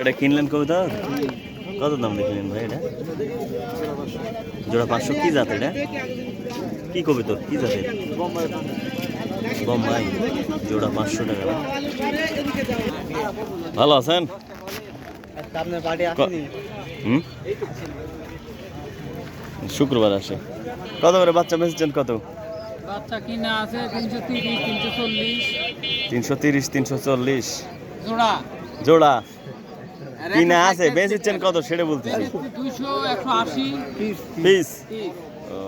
এটা কিনলেন কবিতা? কত দাম দিয়ে কিনলেন ভাই এটা? জোড়া পাঁচশো কি জাত এটা? কি কবিতা? কি জাতের বোম্বাই। জোড়া পাঁচশো টাকা। ভালো আছেন? শুক্রবার আসে। কত করে বাচ্চা বেঁচেছেন কত? বাচ্চা কিনা আছে তিনশো তিরিশ তিনশো চল্লিশ। তিনশো তিরিশ তিনশো চল্লিশ। জোড়া। জোড়া? কিনা আছে? বেঁচেছেন কত? সেটা বলতেছি। পিস ও।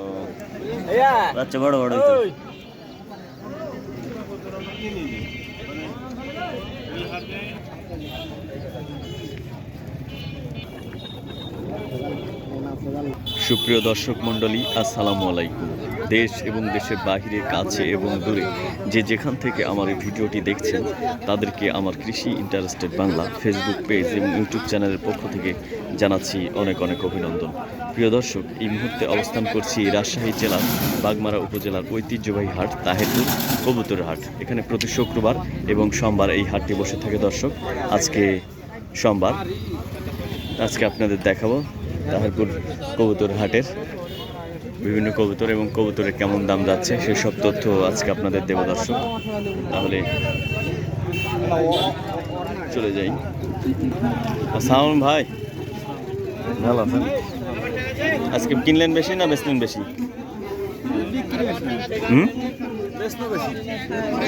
বড় বড় সুপ্রিয় দর্শক মণ্ডলী আসসালামু আলাইকুম। দেশ এবং দেশের বাহিরে কাছে এবং দূরে। যে যেখান থেকে আমার এই ভিডিওটি দেখছেন, তাদেরকে আমার কৃষি ইন্টারেস্টেড বাংলা ফেসবুক পেজ এবং ইউটিউব চ্যানেলের পক্ষ থেকে জানাচ্ছি অনেক অনেক অভিনন্দন। প্রিয় দর্শক, এই মুহূর্তে অবস্থান করছি রাজশাহী জেলার বাগমারা উপজেলার ঐতিহ্যবাহী হাট, তাহেরপুর কবুতর হাট। এখানে প্রতি শুক্রবার এবং সোমবার এই হাটটি বসে থাকে দর্শক। আজকে সোমবার। আজকে আপনাদের দেখাবো তাহেরপুর কবুতর হাটের বিভিন্ন কবুতর এবং কবুতরের কেমন দাম যাচ্ছে সেসব তথ্য আজকে আপনাদের দেব দর্শক। তাহলে চলে যাই। সাউন্ড ভাই। ভালো আছেন? আজকে কিনলেন বেশি না বেচলেন বেশি?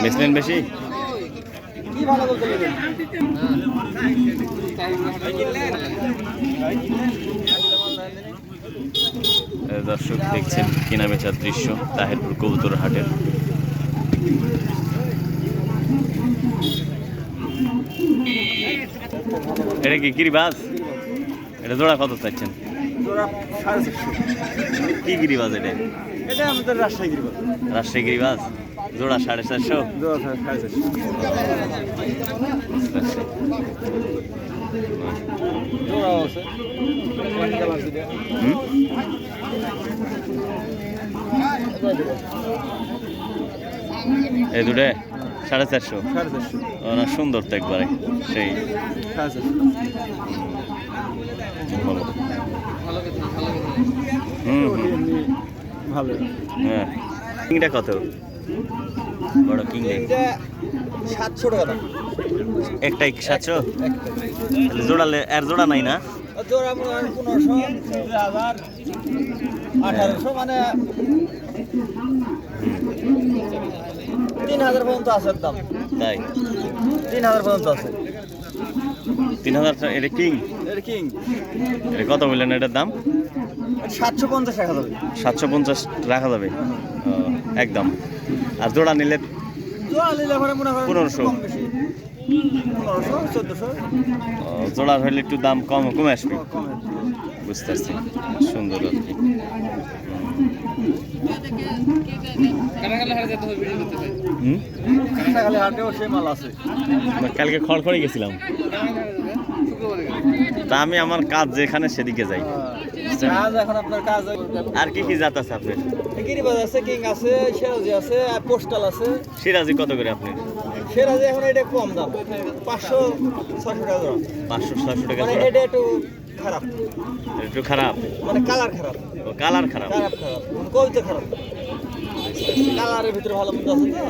বেচলেন বেশি? কি ভালো বলতে গেলেন এ, দর্শক দেখছেন কিনা বেচার দৃশ্য তাহেরপুর কবুতর হাটের। এটা কি গিরিবাজ এটা জোড়া কত চারশো। কি গিরিবাজ এটা? এটা আমাদের রাজশাহী গিরিবাদ রাষ্ট্রীয় গিরিবাজ জোড়া সাড়ে চারশো? জোড়া চারশো। আছে হুম? এই দুটো সাড়ে চারশো। না সুন্দর তো একবারে সেই। ভালো। হুম। ভালো। হ্যাঁ। কিংটা কত? বড় কিং সাতশো টাকা একটাই সাতশো? জোড়ালে এর জোড়া নাই না? জোড়া পনেরোশো। হাজার আঠারোশো মানে তিন হাজার পর্যন্ত আছে দাম। তাই? তিন হাজার পর্যন্ত আছে। তিন হাজার এটা কিং? এটা কিং। এটা কত বললেন এটার দাম? সাতশো পঞ্চাশ টাকা যাবে। সাতশো পঞ্চাশ রাখা যাবে? একদম। আর জোড়া নিলে জোড়া নিলে পরে পনেরোশো। জোড়া হইলে একটু দাম কম কমে আসবে। কম বুঝতে পারছি সুন্দর আর কি। কালকে খড়খড়ে গেছিলাম। তা আমি আমার কাজ যেখানে সেদিকে যাই। এখন আপনার কাজ আর কি কি জাত আছে আপনার? গিরিবাজ আছে কিং আছে সেরাজি আছে আর পোস্টাল আছে সিরাজি কত করে আপনি সেরাজি এখন এটা কম দাম। পাঁচশো ছশো টাকা পাঁচশো ছয়শো টাকা মানে এটা একটু খারাপ। একটু খারাপ? মানে কালার খারাপ। ও কালার খারাপ। খারাপ খারাপ। মানে কবিতা খারাপ। কালারের ভিতরে ভালো মন্দ আছে তো?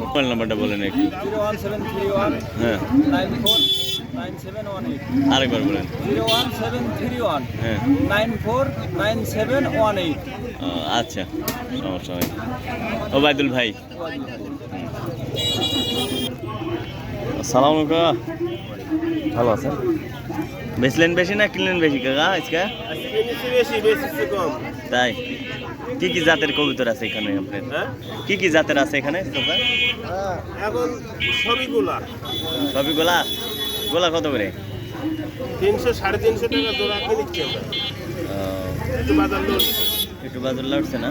মোবাইল নাম্বারটা বলেন একটু। Zero one seven three one হ্যাঁ। নাইন ফোর আরেকবার বলেন। হ্যাঁ। আচ্ছা। সমস্যা হয় ওবায়দুল ভাই। সালাম কাকা। ভালো আছেন? বেচলেন বেশি না কিনলেন বেশি কাকা আজকে? বেশি বেশি তাই। কি কি জাতের কবুতর আছে এখানে আপনার? হ্যাঁ? কি কি জাতের আছে এখানে? এখন সবই গোলা গোলা কত করে? তিনশো সাড়ে তিনশো টাকা জোড়া কিনেছি একটু বাজার একটু বাজার লাগছে না।